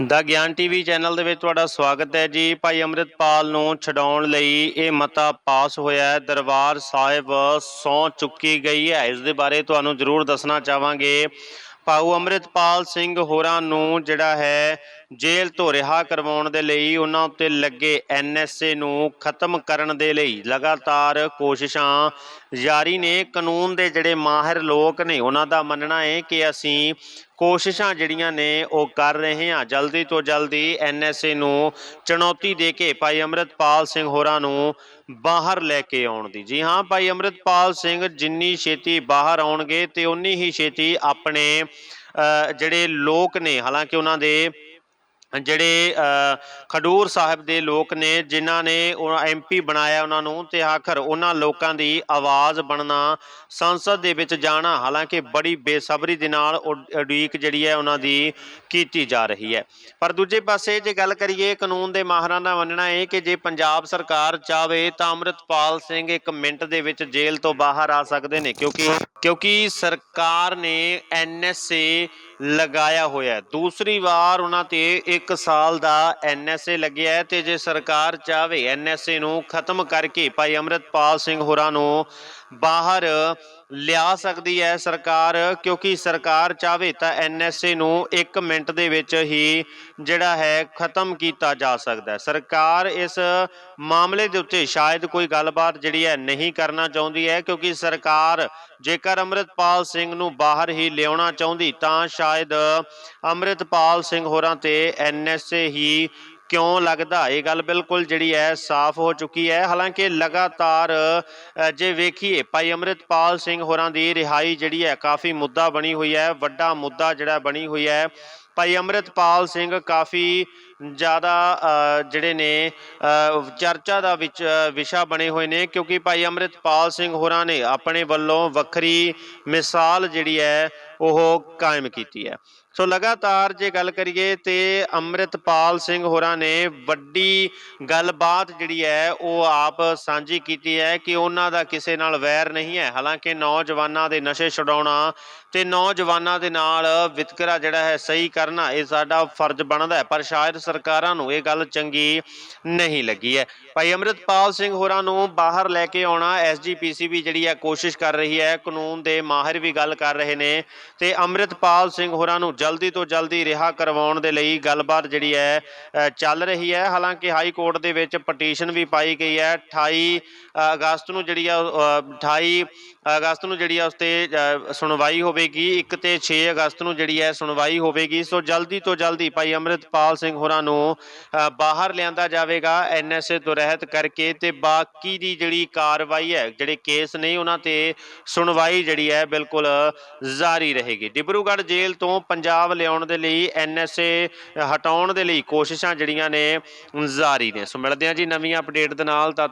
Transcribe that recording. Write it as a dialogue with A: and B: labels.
A: ਦਾ ਗਿਆਨ TV channel ਦੇ ਵਿੱਚ ਤੁਹਾਡਾ ਸਵਾਗਤ ਹੈ ਜੀ। ਭਾਈ ਅੰਮ੍ਰਿਤਪਾਲ ਨੂੰ ਛਡਾਉਣ ਲਈ ਇਹ ਮਤਾ ਪਾਸ ਹੋਇਆ ਹੈ। ਦਰਬਾਰ ਸਾਹਿਬ ਸੌ ਚੁੱਕੀ ਗਈ ਹੈ। ਇਸ ਦੇ ਬਾਰੇ ਤੁਹਾਨੂੰ ਜ਼ਰੂਰ ਦੱਸਣਾ ਚਾਹਾਂਗੇ। ਭਾਊ ਅੰਮ੍ਰਿਤਪਾਲ ਸਿੰਘ ਹੋਰਾਂ ਨੂੰ ਜਿਹੜਾ ਹੈ ਜੇਲ੍ਹ ਤੋਂ ਰਿਹਾ ਕਰਵਾਉਣ ਦੇ ਲਈ ਉਹਨਾਂ ਉੱਤੇ ਲੱਗੇ ਐਨਐਸਏ ਨੂੰ ਖਤਮ ਕਰਨ ਦੇ ਲਈ ਲਗਾਤਾਰ ਕੋਸ਼ਿਸ਼ਾਂ। ਜਾਰੀ ਨੇ ਕਾਨੂੰਨ ਦੇ ਜਿਹੜੇ ਮਾਹਿਰ ਲੋਕ ਨੇ, ਉਹਨਾਂ ਦਾ ਮੰਨਣਾ ਹੈ ਕਿ ਅਸੀਂ ਕੋਸ਼ਿਸ਼ਾਂ ਜਿਹੜੀਆਂ ਨੇ ਉਹ ਕਰ ਰਹੇ ਹਾਂ। ਜਲਦੀ ਤੋਂ ਜਲਦੀ ਐਨਐਸਏ ਨੂੰ ਚੁਣੌਤੀ ਦੇ ਕੇ ਭਾਈ ਅੰਮ੍ਰਿਤਪਾਲ ਸਿੰਘ ਹੋਰਾਂ ਨੂੰ ਬਾਹਰ ਲੈ ਕੇ ਆਉਣ ਦੀ। ਜੀ ਹਾਂ, ਭਾਈ ਅੰਮ੍ਰਿਤਪਾਲ ਸਿੰਘ, ਜਿੰਨੀ ਛੇਤੀ ਬਾਹਰ ਆਉਣਗੇ ਤੇ ਉਨੀ ਹੀ ਛੇਤੀ ਆਪਣੇ ਜਿਹੜੇ ਲੋਕ ਨੇ, ਹਾਲਾਂਕਿ ਉਹਨਾਂ ਦੇ ਜਿਹੜੇ ਖਡੂਰ ਸਾਹਿਬ ਦੇ ਲੋਕ ਨੇ, ਜਿਨ੍ਹਾਂ ਨੇ ਐਮਪੀ ਬਣਾਇਆ ਉਹਨਾਂ ਨੂੰ ਤੇ ਆਖਰ ਉਹਨਾਂ ਲੋਕਾਂ ਦੀ ਆਵਾਜ਼ ਬਣਨਾ ਸੰਸਦ ਦੇ ਵਿੱਚ ਜਾਣਾ, ਹਾਲਾਂਕਿ ਬੜੀ ਬੇਸਬਰੀ ਦੇ ਨਾਲ ਉਡੀਕ ਜਿਹੜੀ ਹੈ ਉਹਨਾਂ ਦੀ ਕੀਤੀ ਜਾ ਰਹੀ ਹੈ। ਪਰ ਦੂਜੇ ਪਾਸੇ ਜੇ ਗੱਲ ਕਰੀਏ ਕਾਨੂੰਨ ਦੇ ਮਾਹਰਾਂ ਦਾ ਮੰਨਣਾ ਹੈ ਕਿ ਜੇ ਪੰਜਾਬ ਸਰਕਾਰ ਚਾਵੇ ਤਾਂ ਅੰਮ੍ਰਿਤਪਾਲ ਸਿੰਘ ਇੱਕ ਮਿੰਟ ਦੇ ਵਿੱਚ ਜੇਲ੍ਹ ਤੋਂ ਬਾਹਰ ਆ ਸਕਦੇ ਨੇ, ਕਿਉਂਕਿ ਕਿਉਂਕਿ ਸਰਕਾਰ ਨੇ ਐਨਐਸਏ ਲਗਾਇਆ ਹੋਇਆ ਹੈ। ਦੂਸਰੀ ਵਾਰ ਉਹਨਾਂ ਤੇ 1 ਸਾਲ ਦਾ ਐਨਐਸਏ ਲੱਗਿਆ ਹੈ ਤੇ ਜੇ ਸਰਕਾਰ ਚਾਵੇ ਐਨਐਸਏ ਨੂੰ ਖਤਮ ਕਰਕੇ ਭਾਈ ਅੰਮ੍ਰਿਤਪਾਲ ਸਿੰਘ ਹੋਰਾਂ ਨੂੰ ਬਾਹਰ ਲਿਆ ਸਕਦੀ ਹੈ ਸਰਕਾਰ, ਕਿਉਂਕਿ ਸਰਕਾਰ ਚਾਵੇ ਤਾਂ ਐਨਐਸਏ ਨੂੰ 1 ਮਿੰਟ ਦੇ ਵਿੱਚ ਹੀ ਜਿਹੜਾ ਹੈ ਖਤਮ ਕੀਤਾ ਜਾ ਸਕਦਾ ਹੈ। ਸਰਕਾਰ ਇਸ ਮਾਮਲੇ ਦੇ ਉੱਤੇ ਸ਼ਾਇਦ ਕੋਈ ਗੱਲਬਾਤ ਜਿਹੜੀ ਹੈ ਨਹੀਂ ਕਰਨਾ ਚਾਹੁੰਦੀ ਹੈ, ਕਿਉਂਕਿ ਸਰਕਾਰ ਜੇਕਰ ਅੰਮ੍ਰਿਤਪਾਲ ਸਿੰਘ ਨੂੰ ਬਾਹਰ ਹੀ ਲਿਆਉਣਾ ਚਾਹੁੰਦੀ, ਤਾਂ ਸ਼ਾਇਦ ਅੰਮ੍ਰਿਤਪਾਲ ਸਿੰਘ ਹੋਰਾਂ ਤੇ ਐਨਐਸਏ ਹੀ ਕਿਉਂ ਲੱਗਦਾ? ਇਹ ਗੱਲ ਬਿਲਕੁਲ ਜਿਹੜੀ ਹੈ ਸਾਫ਼ ਹੋ ਚੁੱਕੀ ਹੈ। ਹਾਲਾਂਕਿ ਲਗਾਤਾਰ ਜੇ ਵੇਖੀਏ, ਭਾਈ ਅੰਮ੍ਰਿਤਪਾਲ ਸਿੰਘ ਹੋਰਾਂ ਦੀ ਰਿਹਾਈ ਜਿਹੜੀ ਹੈ ਕਾਫੀ ਮੁੱਦਾ ਬਣੀ ਹੋਈ ਹੈ, ਵੱਡਾ ਮੁੱਦਾ ਜਿਹੜਾ ਬਣੀ ਹੋਈ ਹੈ। ਭਾਈ ਅੰਮ੍ਰਿਤਪਾਲ ਸਿੰਘ ਕਾਫੀ ਜ਼ਿਆਦਾ ਜਿਹੜੇ ਨੇ ਚਰਚਾ ਦਾ ਵਿੱਚ ਵਿਸ਼ਾ ਬਣੇ ਹੋਏ ਨੇ ਕਿਉਂਕਿ ਭਾਈ ਅੰਮ੍ਰਿਤਪਾਲ ਸਿੰਘ ਹੋਰਾਂ ਨੇ ਆਪਣੇ ਵੱਲੋਂ ਵੱਖਰੀ ਮਿਸਾਲ ਜਿਹੜੀ ਹੈ ਉਹ ਕਾਇਮ ਕੀਤੀ ਹੈ। ਸੋ ਲਗਾਤਾਰ ਜੇ ਗੱਲ ਕਰੀਏ ਤੇ ਅੰਮ੍ਰਿਤਪਾਲ ਸਿੰਘ ਹੋਰਾਂ ਨੇ ਵੱਡੀ ਗੱਲਬਾਤ ਜਿਹੜੀ ਹੈ ਉਹ ਆਪ ਸਾਂਝੀ ਕੀਤੀ ਹੈ ਕਿ ਉਹਨਾਂ ਦਾ ਕਿਸੇ ਨਾਲ ਵੈਰ ਨਹੀਂ ਹੈ। ਹਾਲਾਂਕਿ ਨੌਜਵਾਨਾਂ ਦੇ ਨਸ਼ੇ ਛਡਾਉਣਾ ਤੇ ਨੌਜਵਾਨਾਂ ਦੇ ਨਾਲ ਵਿਤਕਰਾ ਜਿਹੜਾ ਹੈ ਸਹੀ ਕਰਨਾ, ਇਹ ਸਾਡਾ ਫਰਜ਼ ਬਣਦਾ ਹੈ, ਪਰ ਸ਼ਾਇਦ ਸਰਕਾਰਾਂ ਨੂੰ ਇਹ ਗੱਲ ਚੰਗੀ ਨਹੀਂ ਲੱਗੀ ਹੈ। ਭਾਈ ਅੰਮ੍ਰਿਤਪਾਲ ਸਿੰਘ ਹੋਰਾਂ ਨੂੰ ਬਾਹਰ ਲੈ ਕੇ ਆਉਣਾ ਐਸਜੀਪੀਸੀ ਵੀ ਜਿਹੜੀ ਹੈ ਕੋਸ਼ਿਸ਼ ਕਰ ਰਹੀ ਹੈ, ਕਾਨੂੰਨ ਦੇ ਮਾਹਿਰ ਵੀ ਗੱਲ ਕਰ ਰਹੇ ਨੇ ਤੇ ਅੰਮ੍ਰਿਤਪਾਲ ਸਿੰਘ ਹੋਰਾਂ ਨੂੰ ਜਲਦੀ ਤੋਂ ਜਲਦੀ ਰਿਹਾ ਕਰਵਾਉਣ ਦੇ ਲਈ ਗੱਲਬਾਤ ਜਿਹੜੀ ਹੈ ਚੱਲ ਰਹੀ ਹੈ। ਹਾਲਾਂਕਿ ਹਾਈ ਕੋਰਟ ਦੇ ਵਿੱਚ ਪਟੀਸ਼ਨ ਵੀ ਪਾਈ ਗਈ ਹੈ। 28 ਅਗਸਤ ਨੂੰ ਜਿਹੜੀ ਆ ਉਹ, 28 ਅਗਸਤ ਨੂੰ ਜਿਹੜੀ ਆ ਉਸ ਤੇ ਸੁਣਵਾਈ ਹੋਵੇਗੀ। ਇੱਕ ਤੇ 6 ਅਗਸਤ ਨੂੰ ਜਿਹੜੀ ਹੈ ਸੁਣਵਾਈ ਹੋਵੇਗੀ। ਸੋ ਜਲਦੀ ਤੋਂ ਜਲਦੀ ਭਾਈ ਅੰਮ੍ਰਿਤਪਾਲ ਸਿੰਘ ਹੋਰਾਂ ਨੂੰ ਬਾਹਰ ਲਿਆਂਦਾ ਜਾਵੇਗਾ ਐਨਐਸਏ ਤੋਂ ਰਹਿਤ ਕਰਕੇ ਤੇ ਬਾਕੀ ਦੀ ਜਿਹੜੀ ਕਾਰਵਾਈ ਹੈ ਜਿਹੜੇ ਕੇਸ ਨੇ ਉਹਨਾਂ ਤੇ ਸੁਣਵਾਈ ਜਿਹੜੀ ਹੈ ਬਿਲਕੁਲ ਜਾਰੀ ਰਹੇਗੀ। ਡਿਬਰੂਗੜ੍ਹ ਜੇਲ੍ਹ ਤੋਂ ਪੰਜਾਬ ਲਿਆਉਣ ਦੇ ਲਈ ਐਨਐਸਏ ਹਟਾਉਣ ਦੇ ਲਈ ਕੋਸ਼ਿਸ਼ਾਂ ਜਿਹੜੀਆਂ ਨੇ ਜਾਰੀ ਨੇ। ਸੋ ਮਿਲਦੇ ਹਾਂ ਜੀ ਨਵੀਂ ਅਪਡੇਟ ਦੇ ਨਾਲ, ਤਦ